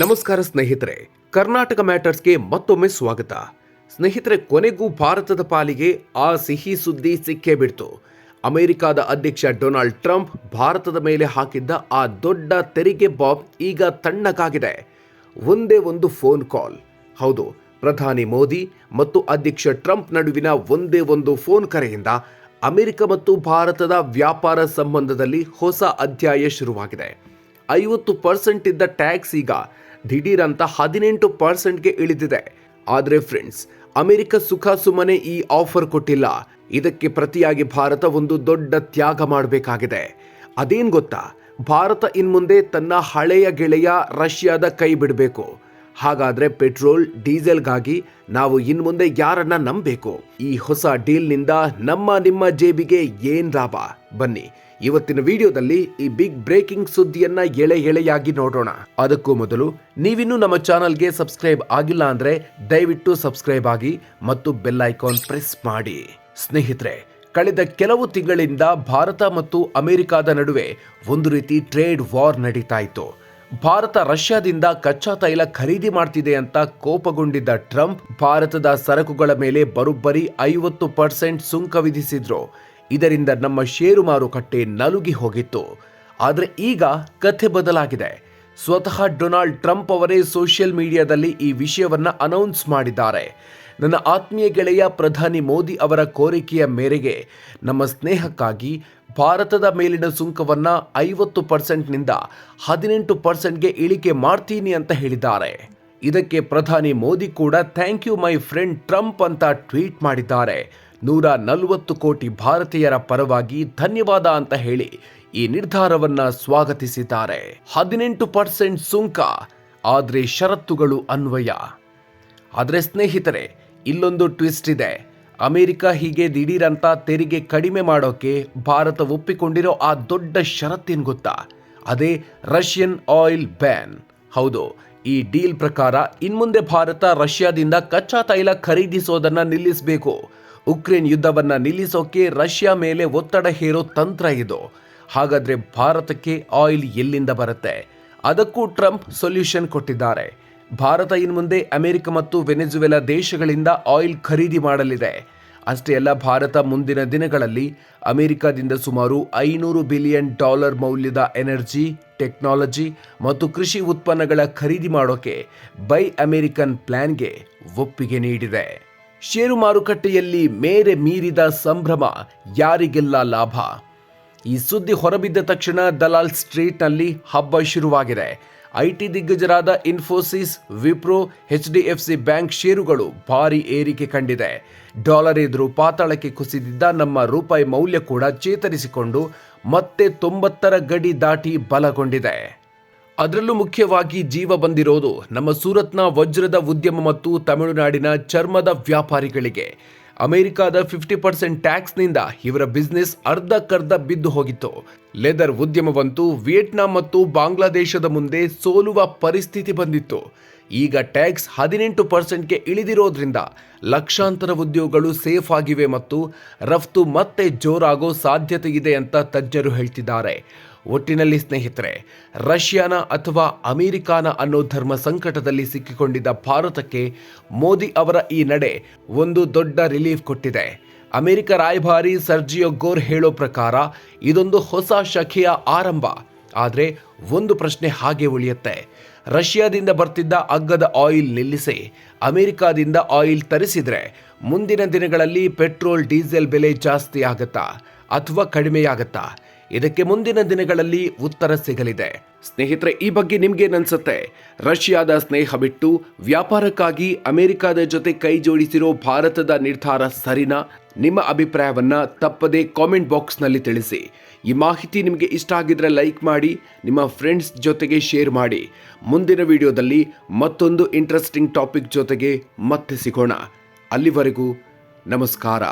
ನಮಸ್ಕಾರ ಸ್ನೇಹಿತರೆ, ಕರ್ನಾಟಕ ಮ್ಯಾಟರ್ಸ್ಗೆ ಮತ್ತೊಮ್ಮೆ ಸ್ವಾಗತ. ಸ್ನೇಹಿತರೆ, ಕೊನೆಗೂ ಭಾರತದ ಪಾಲಿಗೆ ಆ ಸಿಹಿ ಸುದ್ದಿ ಸಿಕ್ಕೇ ಬಿಡ್ತು. ಅಮೆರಿಕದ ಅಧ್ಯಕ್ಷ ಡೊನಾಲ್ಡ್ ಟ್ರಂಪ್ ಭಾರತದ ಮೇಲೆ ಹಾಕಿದ್ದ ಆ ದೊಡ್ಡ ತೆರಿಗೆ ಬಾಂಬ್ ಈಗ ತಣ್ಣಗಾಗಿದೆ. ಒಂದೇ ಒಂದು ಫೋನ್ ಕಾಲ್. ಹೌದು, ಪ್ರಧಾನಿ ಮೋದಿ ಮತ್ತು ಅಧ್ಯಕ್ಷ ಟ್ರಂಪ್ ನಡುವಿನ ಒಂದೇ ಒಂದು ಫೋನ್ ಕರೆಯಿಂದ ಅಮೆರಿಕ ಮತ್ತು ಭಾರತದ ವ್ಯಾಪಾರ ಸಂಬಂಧದಲ್ಲಿ ಹೊಸ ಅಧ್ಯಾಯ ಶುರುವಾಗಿದೆ. ಐವತ್ತು ಪರ್ಸೆಂಟ್ ಇದ್ದ ಟ್ಯಾಕ್ಸ್ ಈಗ ದಿಢೀರ್ ಅಂತ ಹದಿನೆಂಟು ಪರ್ಸೆಂಟ್ಗೆ ಇಳಿದಿದೆ. ಆದರೆ ಫ್ರೆಂಡ್ಸ್, ಅಮೆರಿಕ ಸುಖ ಸುಮ್ಮನೆ ಈ ಆಫರ್ ಕೊಟ್ಟಿಲ್ಲ. ಇದಕ್ಕೆ ಪ್ರತಿಯಾಗಿ ಭಾರತ ಒಂದು ದೊಡ್ಡ ತ್ಯಾಗ ಮಾಡಬೇಕಾಗಿದೆ. ಅದೇನು ಗೊತ್ತಾ? ಭಾರತ ಇನ್ಮುಂದೆ ತನ್ನ ಹಳೆಯ ಗೆಳೆಯ ರಷ್ಯಾದ ಕೈ ಬಿಡಬೇಕು. ಹಾಗಾದ್ರೆ ಪೆಟ್ರೋಲ್, ಡೀಸೆಲ್ಗಾಗಿ ನಾವು ಇನ್ಮುಂದೆ ಯಾರನ್ನ ನಂಬಬೇಕು? ಈ ಹೊಸ ಡೀಲ್ನಿಂದ ನಮ್ಮ ನಿಮ್ಮ ಜೇಬಿಗೆ ಏನ್ ಲಾಭ? ಬನ್ನಿ. ಇವತ್ತಿನ ವಿಡಿಯೋದಲ್ಲಿ ಈ ಬಿಗ್ ಬ್ರೇಕಿಂಗ್ ಸುದ್ದಿಯನ್ನ ಎಳೆ ಎಳೆಯಾಗಿ ನೋಡೋಣ. ಅದಕ್ಕೂ ಮೊದಲು ನೀವಿನ್ನೂ ನಮ್ಮ ಚಾನಲ್ಗೆ ಸಬ್ಸ್ಕ್ರೈಬ್ ಆಗಿಲ್ಲ ಅಂದ್ರೆ ದಯವಿಟ್ಟು ಸಬ್ಸ್ಕ್ರೈಬ್ ಆಗಿ ಮತ್ತು ಬೆಲ್ ಐಕಾನ್ ಪ್ರೆಸ್ ಮಾಡಿ. ಸ್ನೇಹಿತರೆ, ಕಳೆದ ಕೆಲವು ತಿಂಗಳಿಂದ ಭಾರತ ಮತ್ತು ಅಮೆರಿಕಾದ ನಡುವೆ ಒಂದು ರೀತಿ ಟ್ರೇಡ್ ವಾರ್ ನಡೀತಾ ಇತ್ತು ಭಾರತ ರಷ್ಯಾದಿಂದ ಕಚ್ಚಾ ತೈಲ ಖರೀದಿ ಮಾಡ್ತಿದೆ ಅಂತ ಕೋಪಗೊಂಡಿದ್ದ ಟ್ರಂಪ್ ಭಾರತದ ಸರಕುಗಳ ಮೇಲೆ ಬರೋಬ್ಬರಿ ಐವತ್ತು ಪರ್ಸೆಂಟ್ ಸುಂಕ ವಿಧಿಸಿದ್ರು. ಇದರಿಂದ ನಮ್ಮ ಷೇರು ಮಾರುಕಟ್ಟೆ ನಲುಗಿ ಹೋಗಿತ್ತು. ಆದರೆ ಈಗ ಕಥೆ ಬದಲಾಗಿದೆ. ಸ್ವತಃ ಡೊನಾಲ್ಡ್ ಟ್ರಂಪ್ ಅವರೇ ಸೋಷಿಯಲ್ ಮೀಡಿಯಾದಲ್ಲಿ ಈ ವಿಷಯವನ್ನು ಅನೌನ್ಸ್ ಮಾಡಿದ್ದಾರೆ. ನನ್ನ ಆತ್ಮೀಯ ಗೆಳೆಯ ಪ್ರಧಾನಿ ಮೋದಿ ಅವರ ಕೋರಿಕೆಯ ಮೇರೆಗೆ ನಮ್ಮ ಸ್ನೇಹಕ್ಕಾಗಿ ಭಾರತದ ಮೇಲಿನ ಸುಂಕವನ್ನು ಐವತ್ತು ಪರ್ಸೆಂಟ್ನಿಂದ ಹದಿನೆಂಟು ಪರ್ಸೆಂಟ್ಗೆ ಇಳಿಕೆ ಮಾಡ್ತೀನಿ ಅಂತ ಹೇಳಿದ್ದಾರೆ. ಇದಕ್ಕೆ ಪ್ರಧಾನಿ ಮೋದಿ ಕೂಡ thank you my friend Trump ಅಂತ ಟ್ವೀಟ್ ಮಾಡಿದ್ದಾರೆ. ನೂರ ನಲವತ್ತು ಕೋಟಿ ಭಾರತೀಯರ ಪರವಾಗಿ ಧನ್ಯವಾದ ಅಂತ ಹೇಳಿ ಈ ನಿರ್ಧಾರವನ್ನ ಸ್ವಾಗತಿಸಿದ್ದಾರೆ. ಹದಿನೆಂಟು ಪರ್ಸೆಂಟ್ ಸುಂಕ, ಆದ್ರೆ ಷರತ್ತುಗಳು ಅನ್ವಯ. ಆದರೆ ಸ್ನೇಹಿತರೆ, ಇಲ್ಲೊಂದು ಟ್ವಿಸ್ಟ್ ಇದೆ. ಅಮೆರಿಕ ಹೀಗೆ ದಿಢೀರಂತ ತೆರಿಗೆ ಕಡಿಮೆ ಮಾಡೋಕೆ ಭಾರತ ಒಪ್ಪಿಕೊಂಡಿರೋ ಆ ದೊಡ್ಡ ಷರತ್ತೇನು ಗೊತ್ತಾ? ಅದೇ ರಷ್ಯನ್ ಆಯಿಲ್ ಬ್ಯಾನ್. ಹೌದು ಈ ಡೀಲ್ ಪ್ರಕಾರ ಇನ್ಮುಂದೆ ಭಾರತ ರಷ್ಯಾದಿಂದ ಕಚ್ಚಾ ತೈಲ ಖರೀದಿಸೋದನ್ನ ನಿಲ್ಲಿಸಬೇಕು. ಉಕ್ರೇನ್ ಯುದ್ಧವನ್ನ ನಿಲ್ಲಿಸೋಕೆ ರಷ್ಯಾ ಮೇಲೆ ಒತ್ತಡ ಹೇರೋ ತಂತ್ರ ಇದು. ಹಾಗಾದ್ರೆ ಭಾರತಕ್ಕೆ ಆಯಿಲ್ ಎಲ್ಲಿಂದ ಬರುತ್ತೆ? ಅದಕ್ಕೂ ಟ್ರಂಪ್ ಸೊಲ್ಯೂಷನ್ ಕೊಟ್ಟಿದ್ದಾರೆ. ಭಾರತ ಇನ್ಮುಂದೆ ಅಮೆರಿಕ ಮತ್ತು ವೆನೆಜುವೆಲಾ ದೇಶಗಳಿಂದ ಆಯಿಲ್ ಖರೀದಿ ಮಾಡಲಿದೆ. ಅಷ್ಟೇ ಅಲ್ಲ, ಭಾರತ ಮುಂದಿನ ದಿನಗಳಲ್ಲಿ ಅಮೆರಿಕದಿಂದ ಸುಮಾರು ಐನೂರು ಬಿಲಿಯನ್ ಡಾಲರ್ ಮೌಲ್ಯದ ಎನರ್ಜಿ, ಟೆಕ್ನಾಲಜಿ ಮತ್ತು ಕೃಷಿ ಉತ್ಪನ್ನಗಳ ಖರೀದಿ ಮಾಡೋಕೆ ಬೈ ಅಮೆರಿಕನ್ ಪ್ಲಾನ್ಗೆ ಒಪ್ಪಿಗೆ ನೀಡಿದೆ. ಷೇರು ಮಾರುಕಟ್ಟೆಯಲ್ಲಿ ಮೇರೆ ಮೀರಿದ ಸಂಭ್ರಮ ಯಾರಿಗೆಲ್ಲ ಲಾಭ? ಈ ಸುದ್ದಿ ಹೊರಬಿದ್ದ ತಕ್ಷಣ ದಲಾಲ್ ಸ್ಟ್ರೀಟ್ನಲ್ಲಿ ಹಬ್ಬ ಶುರುವಾಗಿದೆ. IT ದಿಗ್ಗಜರಾದ Infosys, Wipro, H D F C bank ಷೇರುಗಳು ಭಾರಿ ಏರಿಕೆ ಕಂಡಿದೆ. ಡಾಲರ್ ಎದುರು ಪಾತಾಳಕ್ಕೆ ಕುಸಿದಿದ್ದ ನಮ್ಮ ರೂಪಾಯಿ ಮೌಲ್ಯ ಕೂಡ ಚೇತರಿಸಿಕೊಂಡು ಮತ್ತೆ ತೊಂಬತ್ತರ ಗಡಿ ದಾಟಿ ಬಲಗೊಂಡಿದೆ. ಅದರಲ್ಲೂ ಮುಖ್ಯವಾಗಿ ಜೀವ ಬಂದಿರೋದು ನಮ್ಮ ಸೂರತ್ನ ವಜ್ರದ ಉದ್ಯಮ ಮತ್ತು ತಮಿಳುನಾಡಿನ ಚರ್ಮದ ವ್ಯಾಪಾರಿಗಳಿಗೆ. ಅಮೆರಿಕದ ಫಿಫ್ಟಿ ಪರ್ಸೆಂಟ್ ಟ್ಯಾಕ್ಸ್ನಿಂದ ಇವರ ಬಿಸ್ನೆಸ್ ಅರ್ಧಕ್ಕರ್ಧ ಬಿದ್ದು ಹೋಗಿತ್ತು. ಲೆದರ್ ಉದ್ಯಮವಂತೂ ವಿಯೆಟ್ನಾಂ ಮತ್ತು ಬಾಂಗ್ಲಾದೇಶದ ಮುಂದೆ ಸೋಲುವ ಪರಿಸ್ಥಿತಿ ಬಂದಿತ್ತು. ಈಗ ಟ್ಯಾಕ್ಸ್ ಹದಿನೆಂಟು ಪರ್ಸೆಂಟ್ಗೆ ಇಳಿದಿರೋದ್ರಿಂದ ಲಕ್ಷಾಂತರ ಉದ್ಯೋಗಗಳು ಸೇಫ್ ಆಗಿವೆ ಮತ್ತು ರಫ್ತು ಮತ್ತೆ ಜೋರಾಗೋ ಸಾಧ್ಯತೆ ಇದೆ ಅಂತ ತಜ್ಞರು ಹೇಳ್ತಿದ್ದಾರೆ. ಒಟ್ಟಿನಲ್ಲಿ ಸ್ನೇಹಿತರೆ, ರಷ್ಯಾನ ಅಥವಾ ಅಮೆರಿಕಾನ ಅನ್ನೋ ಧರ್ಮ ಸಂಕಟದಲ್ಲಿ ಸಿಕ್ಕಿಕೊಂಡಿದ್ದ ಭಾರತಕ್ಕೆ ಮೋದಿ ಅವರ ಈ ನಡೆ ಒಂದು ದೊಡ್ಡ ರಿಲೀಫ್ ಕೊಟ್ಟಿದೆ. ಅಮೆರಿಕ ರಾಯಭಾರಿ ಸರ್ಜಿಯೋ ಗೋರ್ ಹೇಳೋ ಪ್ರಕಾರ ಇದೊಂದು ಹೊಸ ಶಖೆಯ ಆರಂಭ. ಆದರೆ ಒಂದು ಪ್ರಶ್ನೆ ಹಾಗೆ ಉಳಿಯುತ್ತೆ. ರಷ್ಯಾದಿಂದ ಬರ್ತಿದ್ದ ಅಗ್ಗದ ಆಯಿಲ್ ನಿಲ್ಲಿಸಿ ಅಮೆರಿಕಾದಿಂದ ಆಯಿಲ್ ತರಿಸಿದ್ರೆ ಮುಂದಿನ ದಿನಗಳಲ್ಲಿ ಪೆಟ್ರೋಲ್, ಡೀಸೆಲ್ ಬೆಲೆ ಜಾಸ್ತಿ ಆಗತ್ತಾ ಅಥವಾ ಕಡಿಮೆಯಾಗತ್ತಾ? ಇದಕ್ಕೆ ಮುಂದಿನ ದಿನಗಳಲ್ಲಿ ಉತ್ತರ ಸಿಗಲಿದೆ. ಸ್ನೇಹಿತರೆ, ಈ ಬಗ್ಗೆ ನಿಮ್ಗೇನನ್ಸುತ್ತೆ ರಷ್ಯಾದ ಸ್ನೇಹ ಬಿಟ್ಟು ವ್ಯಾಪಾರಕ್ಕಾಗಿ ಅಮೆರಿಕದ ಜೊತೆ ಕೈ ಜೋಡಿಸಿರೋ ಭಾರತದ ನಿರ್ಧಾರ ಸರಿನಾ? ನಿಮ್ಮ ಅಭಿಪ್ರಾಯವನ್ನ ತಪ್ಪದೆ ಕಾಮೆಂಟ್ ಬಾಕ್ಸ್ನಲ್ಲಿ ತಿಳಿಸಿ. ಈ ಮಾಹಿತಿ ನಿಮಗೆ ಇಷ್ಟ ಆಗಿದ್ರೆ ಲೈಕ್ ಮಾಡಿ, ನಿಮ್ಮ ಫ್ರೆಂಡ್ಸ್ ಜೊತೆಗೆ ಶೇರ್ ಮಾಡಿ. ಮುಂದಿನ ವಿಡಿಯೋದಲ್ಲಿ ಮತ್ತೊಂದು ಇಂಟ್ರೆಸ್ಟಿಂಗ್ ಟಾಪಿಕ್ ಜೊತೆಗೆ ಮತ್ತೆ ಸಿಗೋಣ. ಅಲ್ಲಿವರೆಗೂ ನಮಸ್ಕಾರ.